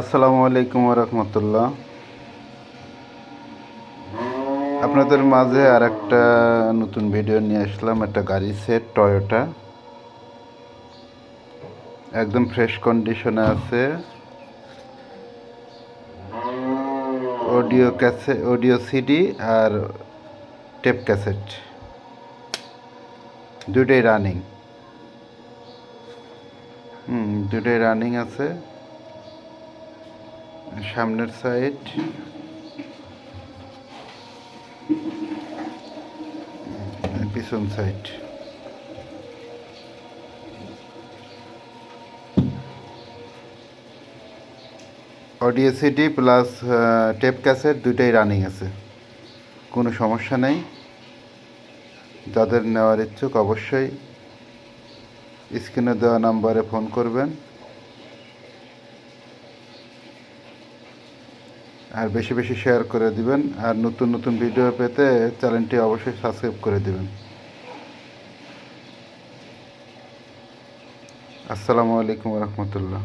আসসালামু আলাইকুম রহমতুল্লাহ। আপনাদের মাঝে আর একটা নতুন ভিডিও নিয়ে আসলাম, একটা গাড়ি সেট টয়োটা একদম ফ্রেশ কন্ডিশনে আছে। অডিও ক্যাসে অডিও সিডি আর টেপ ক্যাসেট দুটোই রানিং হুম দুটোই রানিং আছে। সামনের সাইড পিছন side audio CD plus tape cassette দুইটাই রানিং আছে। কোনো সমস্যা নেই। যাদের নেওয়ার ইচ্ছুক অবশ্যই স্ক্রিনে দেওয়া নাম্বারে ফোন করবেন। আর বেশি বেশি শেয়ার করে দিবেন। আর নতুন নতুন ভিডিও পেতে চ্যানেলটি অবশ্যই সাবস্ক্রাইব করে দিবেন। আসসালামু আলাইকুম রহমতুল্লাহ।